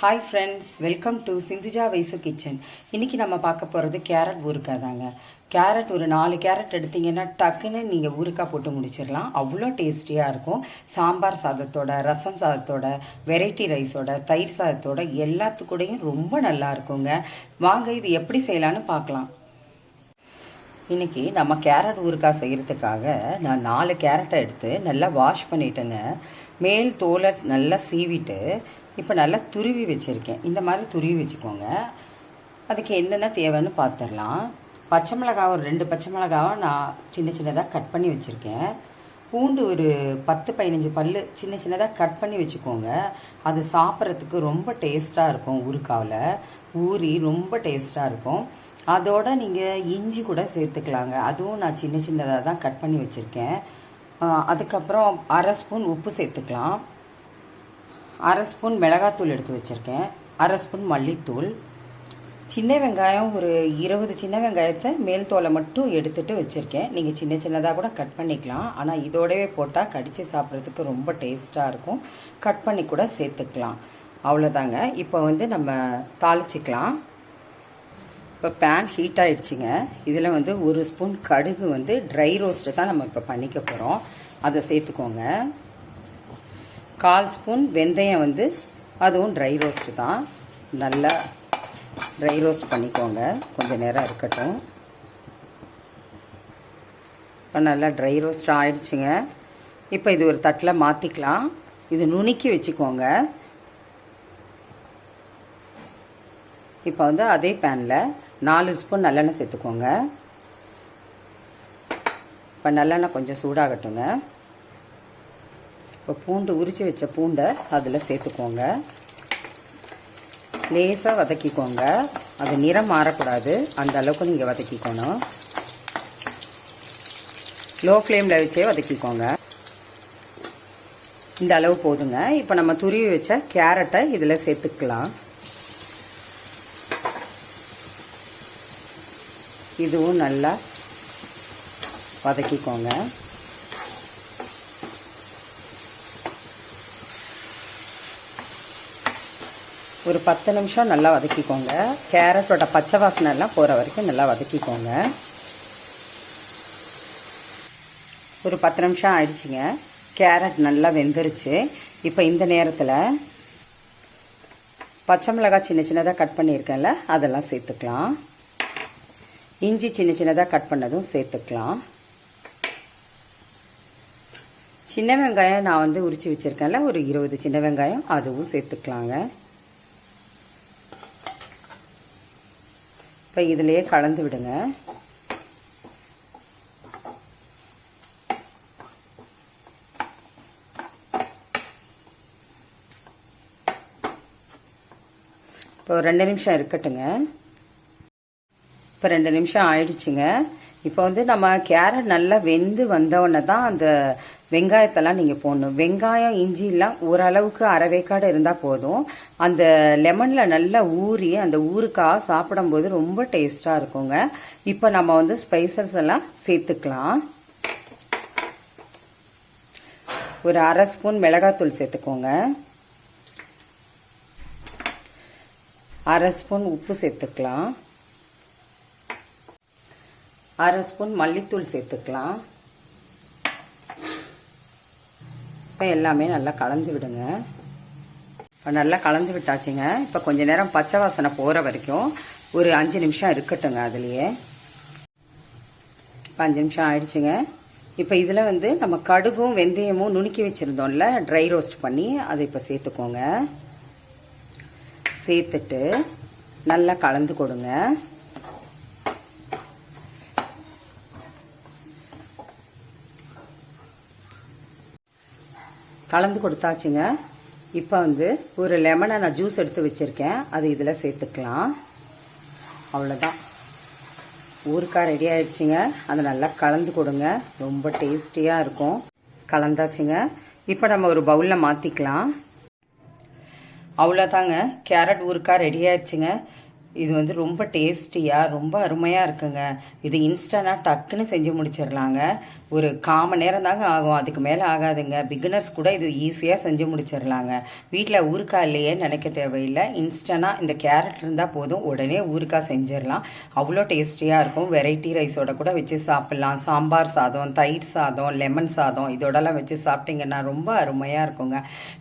Hi friends welcome to Sindhuja Vaisu kitchen இன்னைக்கு நம்ம பார்க்க போகிறது கேரட் ஊறுக்காய் தாங்க கேரட் ஒரு நாலு கேரட் எடுத்தீங்கன்னா டக்குன்னு நீங்கள் ஊறுக்காய் போட்டு முடிச்சிடலாம். அவ்வளோ டேஸ்டியாக இருக்கும். சாம்பார் சாதத்தோட ரசம் சாதத்தோட வெரைட்டி ரைஸோட தயிர் சாதத்தோட எல்லாத்துக்கூடையும் ரொம்ப நல்லா இருக்குங்க. வாங்க இது எப்படி செய்யலான்னு பார்க்கலாம். இன்றைக்கி நம்ம கேரட் ஊறுக்காய் செய்கிறதுக்காக நான் நாலு கேரட்டை எடுத்து நல்லா வாஷ் பண்ணிட்டேங்க. மேல் தோலை நல்லா சீவிட்டு இப்போ நல்லா துருவி வச்சுருக்கேன். இந்த மாதிரி துருவி வச்சுக்கோங்க. அதுக்கு என்னென்ன தேவைன்னு பார்த்துடலாம் பச்சை மிளகாவை ஒரு ரெண்டு பச்சை மிளகாவை நான் சின்ன சின்னதாக கட் பண்ணி வச்சுருக்கேன். பூண்டு ஒரு பத்து பதினஞ்சு பல் சின்ன சின்னதாக கட் பண்ணி வச்சுக்கோங்க. அது சாப்பிட்றதுக்கு ரொம்ப டேஸ்ட்டாக இருக்கும் ஊறுகாவில். ஊறி ரொம்ப டேஸ்ட்டாக இருக்கும். அதோட நீங்கள் இஞ்சி கூட சேர்த்துக்கலாங்க. அதுவும் நான் சின்ன சின்னதாக தான் கட் பண்ணி வச்சுருக்கேன். அதுக்கப்புறம் அரை ஸ்பூன் உப்பு சேர்த்துக்கலாம். அரை ஸ்பூன் மிளகாத்தூள் எடுத்து வச்சுருக்கேன். அரை ஸ்பூன் மல்லித்தூள். சின்ன வெங்காயம் ஒரு இருபது சின்ன வெங்காயத்தை மேல் தோலை மட்டும் எடுத்துகிட்டு வச்சுருக்கேன். நீங்கள் சின்ன சின்னதாக கூட கட் பண்ணிக்கலாம். ஆனால் இதோடவே போட்டால் கடித்து சாப்பிட்றதுக்கு ரொம்ப டேஸ்ட்டாக இருக்கும். கட் பண்ணி கூட சேர்த்துக்கலாம். அவ்வளோதாங்க இப்போ வந்து நம்ம தாளிச்சிக்கலாம். இப்போ பேன் ஹீட் ஆகிடுச்சிங்க இதில் வந்து ஒரு ஸ்பூன் கடுகு வந்து ட்ரை ரோஸ்ட்டு தான் நம்ம இப்போ பண்ணிக்க போகிறோம் அதை சேர்த்துக்கோங்க. கால் ஸ்பூன் வெந்தயம் வந்து அதுவும் ட்ரை ரோஸ்ட்டு தான். நல்லா ட்ரை ரோஸ்ட் பண்ணிக்கோங்க. கொஞ்சம் நேரம் இருக்கட்டும். இப்போ நல்லா ட்ரை ரோஸ்ட் ஆயிடுச்சுங்க. இப்போ இது ஒரு தட்டில் மாற்றிக்கலாம் இது நுணுக்கி வச்சுக்கோங்க. இப்போ வந்து அதே பேனில் நாலு ஸ்பூன் நல்லெண்ணெய் சேர்த்துக்கோங்க. இப்போ நல்லெண்ணெய் கொஞ்சம் சூடாகட்டுங்க. இப்போ பூண்டு உரித்து வச்ச பூண்டை அதில் சேர்த்துக்கோங்க. லேசாக வதக்கிக்கோங்க. அது நிறம் மாறக்கூடாது. அந்த அளவுக்கு நீங்கள் வதக்கிக்கணும். லோ ஃப்ளேமில் வச்சே வதக்கிக்கோங்க. இந்த அளவு போதுங்க. இப்போ நம்ம துருவி வச்ச கேரட்டை இதில் சேர்த்துக்கலாம். இதுவும் நல்லா வதக்கிக்கோங்க. ஒரு பத்து நிமிஷம் நல்லா வதக்கிக்கோங்க. கேரட்டோட பச்சை வாசனை எல்லாம் போகிற வரைக்கும் நல்லா வதக்கிக்கோங்க. ஒரு பத்து நிமிஷம் ஆயிடுச்சுங்க. கேரட் நல்லா வெந்துருச்சு. இப்போ இந்த நேரத்தில் பச்சை மிளகாய் சின்ன சின்னதாக கட் பண்ணியிருக்கேன்ல அதெல்லாம் சேர்த்துக்கலாம். இஞ்சி சின்ன சின்னதாக கட் பண்ணதும் சேர்த்துக்கலாம். சின்ன வெங்காயம் நான் வந்து உரித்து வச்சுருக்கேன்ல ஒரு இருபது சின்ன வெங்காயம் அதுவும் சேர்த்துக்கலாங்க. இப்போ இதிலையே கலந்து விடுங்க. இப்போ ரெண்டு நிமிஷம் இருக்கட்டுங்க. இப்போ ரெண்டு நிமிஷம் ஆயிடுச்சுங்க. இப்போ வந்து நம்ம கேரட் நல்லா வெந்து வந்தவுடனே தான் அந்த வெங்காயத்தெல்லாம் நீங்கள் போடணும். வெங்காயம் இஞ்சிலாம் ஓரளவுக்கு அரைவேக்காடு இருந்தால் போதும். அந்த லெமனில் நல்லா ஊறி அந்த ஊறுக்காய் சாப்பிடும்போது ரொம்ப டேஸ்ட்டாக இருக்குங்க. இப்போ நம்ம வந்து ஸ்பைசஸ் எல்லாம் சேர்த்துக்கலாம். ஒரு அரை ஸ்பூன் மிளகாத்தூள் சேர்த்துக்கோங்க. அரை ஸ்பூன் உப்பு சேர்த்துக்கலாம். அரை ஸ்பூன் மல்லித்தூள் சேர்த்துக்கலாம். இப்போ எல்லாமே நல்லா கலந்து விடுங்க. இப்போ நல்லா கலந்து விட்டாச்சுங்க. இப்போ கொஞ்சம் நேரம் பச்சை வாசனை போகிற வரைக்கும் ஒரு அஞ்சு நிமிஷம் இருக்கட்டுங்க அதுலேயே. இப்போ அஞ்சு நிமிஷம் ஆயிடுச்சுங்க. இப்போ இதில் வந்து நம்ம கடுகும் வெந்தயமும் நுணுக்கி வச்சுருந்தோம்ல ட்ரை ரோஸ்ட் பண்ணி அதை இப்போ சேர்த்துக்கோங்க. சேர்த்துட்டு நல்லா கலந்து கொடுங்க. கலந்து கொடுத்தாச்சுங்க. இப்போ வந்து ஒரு லெமனை நான் ஜூஸ் எடுத்து வச்சுருக்கேன். அது இதில் சேர்த்துக்கலாம். அவ்வளோதான் ஊறுக்காய் ரெடி ஆயிடுச்சுங்க. அதை நல்லா கலந்து கொடுங்க. ரொம்ப டேஸ்டியாக இருக்கும். கலந்தாச்சுங்க. இப்போ நம்ம ஒரு பவுலில் மாற்றிக்கலாம் அவ்வளோதாங்க கேரட் ஊறுக்காய் ரெடி ஆயிடுச்சுங்க. இது வந்து ரொம்ப டேஸ்டியாக ரொம்ப அருமையாக இருக்குங்க. இது இன்ஸ்டண்ட்டாக டக்குன்னு செஞ்சு முடிச்சிடலாங்க ஒரு காம நேரம் தாங்க ஆகும். அதுக்கு மேலே ஆகாதுங்க. பிகினர்ஸ் கூட இது ஈஸியாக செஞ்சு முடிச்சிடலாங்க வீட்டில் ஊருக்கா இல்லையே நினைக்க தேவையில்லை. இன்ஸ்டண்ட்டாக இந்த கேரட் இருந்தால் போதும். உடனே ஊருக்கா செஞ்சிடலாம் அவ்வளோ டேஸ்டியாக இருக்கும். வெரைட்டி ரைஸோட கூட வச்சு சாப்பிட்லாம். சாம்பார் சாதம் தயிர் சாதம் லெமன் சாதம் இதோடலாம் வச்சு சாப்பிட்டீங்கன்னா ரொம்ப அருமையாக இருக்குங்க.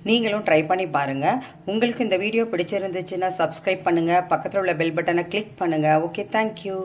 நீங்களும் ட்ரை பண்ணி பாருங்கள் உங்களுக்கு இந்த வீடியோ பிடிச்சிருந்துச்சுன்னா சப்ஸ்கிரைப் பண்ணுங்கள் பக்கத்தில் உள்ள பெல் பட்டனை கிளிக் பண்ணுங்கள் ஓகே தேங்க்யூ